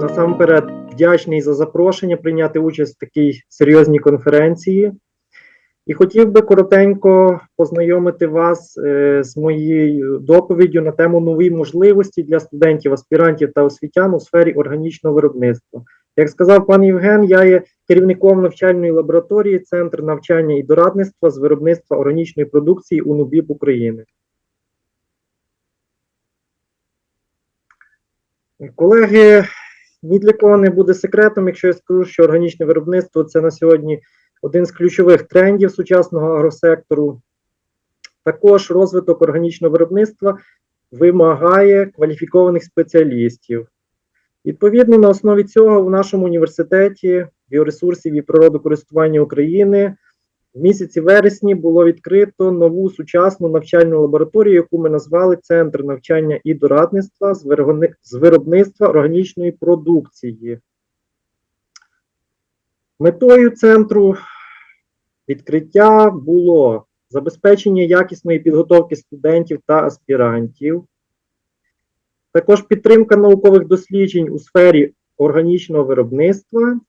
насамперед вдячний за запрошення прийняти участь в такій серйозній конференції. І хотів би коротенько познайомити вас е, з моєю доповіддю на тему нові можливості для студентів, аспірантів та освітян у сфері органічного виробництва. Як сказав пан Євген, я є керівником навчальної лабораторії Центр навчання і дорадництва з виробництва органічної продукції у УНУБІП України. Колеги, ні для кого не буде секретом, якщо я скажу, що органічне виробництво це на сьогодні один з ключових трендів сучасного агросектору. Також розвиток органічного виробництва вимагає кваліфікованих спеціалістів. Відповідно, на основі цього в нашому університеті біоресурсів і природокористування України в місяці вересні було відкрито нову сучасну навчальну лабораторію, яку ми назвали Центр навчання і дорадництва з виробництва органічної продукції. Метою центру відкриття було забезпечення якісної підготовки студентів та аспірантів, також підтримка наукових досліджень у сфері органічного виробництва.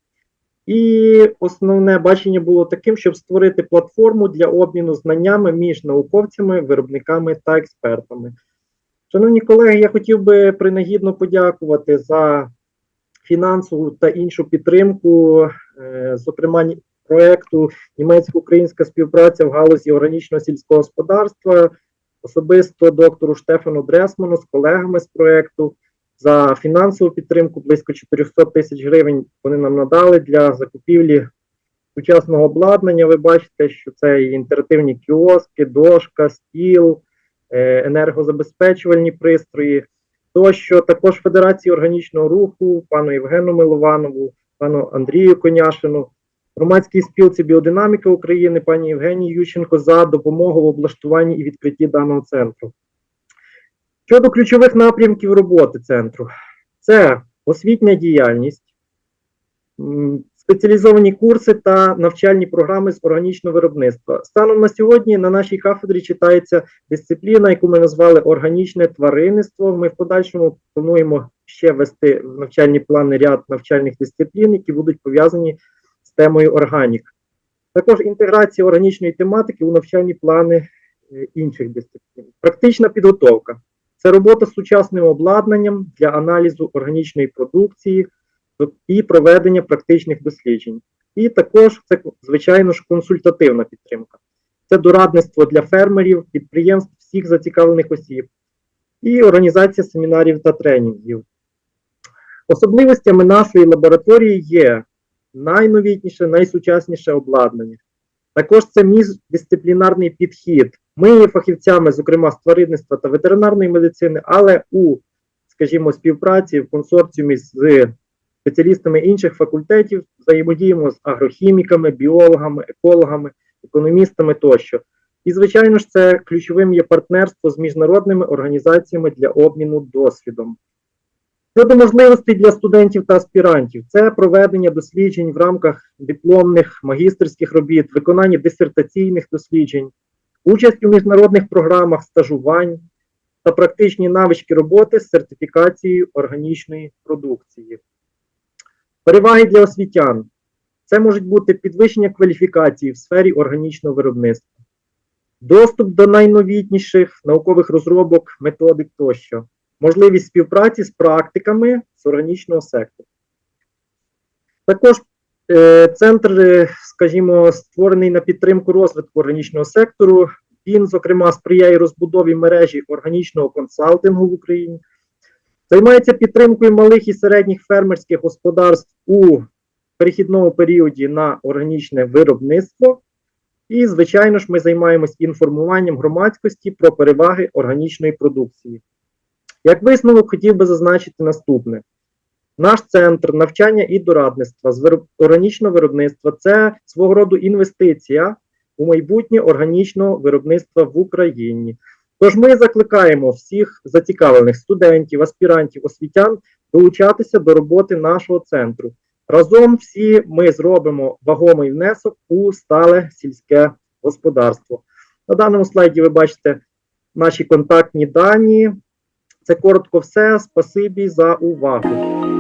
І основне бачення було таким, щоб створити платформу для обміну знаннями між науковцями, виробниками та експертами. Шановні колеги, я хотів би принагідно подякувати за фінансову та іншу підтримку, е, зокрема, проекту Німецько-українська співпраця в галузі органічного сільського господарства, особисто доктору Штефану Дресману з колегами з проекту. За фінансову підтримку близько 400 тисяч гривень вони нам надали для закупівлі сучасного обладнання. Ви бачите, що це і інтерактивні кіоски, дошка, стіл, е, енергозабезпечувальні пристрої. Тощо також Федерації органічного руху, пану Євгену Милованову, пану Андрію Коняшину, громадській спілці біодинаміки України, пані Євгенії Ющенко за допомогу в облаштуванні і відкритті даного центру. Щодо ключових напрямків роботи центру, це освітня діяльність, спеціалізовані курси та навчальні програми з органічного виробництва. Станом на сьогодні на нашій кафедрі читається дисципліна, яку ми назвали органічне тваринництво. Ми в подальшому плануємо ще вести в навчальні плани ряд навчальних дисциплін, які будуть пов'язані з темою органік. Також інтеграція органічної тематики у навчальні плани е, інших дисциплін. Практична підготовка. Це робота з сучасним обладнанням для аналізу органічної продукції і проведення практичних досліджень. І також це, звичайно ж, консультативна підтримка. Це дорадництво для фермерів, підприємств, всіх зацікавлених осіб, і організація семінарів та тренінгів. Особливостями нашої лабораторії є найновітніше, найсучасніше обладнання. Також це міждисциплінарний підхід. Ми є фахівцями, зокрема з тваринництва та ветеринарної медицини, але у, скажімо, співпраці в консорціумі з спеціалістами інших факультетів взаємодіємо з агрохіміками, біологами, екологами, економістами тощо. І, звичайно ж, це ключовим є партнерство з міжнародними організаціями для обміну досвідом. Щодо можливостей для студентів та аспірантів, це проведення досліджень в рамках дипломних магістерських робіт, виконання дисертаційних досліджень, участь у міжнародних програмах стажувань та практичні навички роботи з сертифікацією органічної продукції. Переваги для освітян. Це можуть бути підвищення кваліфікації в сфері органічного виробництва, доступ до найновітніших наукових розробок, методик тощо, можливість співпраці з практиками з органічного сектору. Також центр, е, скажімо, створений на підтримку розвитку органічного сектору. Він, зокрема, сприяє розбудові мережі органічного консалтингу в Україні, займається підтримкою малих і середніх фермерських господарств у перехідному періоді на органічне виробництво. І, звичайно ж, ми займаємось інформуванням громадськості про переваги органічної продукції. Як висновок, хотів би зазначити наступне: наш центр навчання і дорадництва з органічного виробництва це свого роду інвестиція у майбутнє органічного виробництва в Україні. Тож ми закликаємо всіх зацікавлених студентів, аспірантів, освітян долучатися до роботи нашого центру. Разом всі ми зробимо вагомий внесок у стале сільське господарство. На даному слайді ви бачите наші контактні дані. Це коротко все. Спасибі за увагу.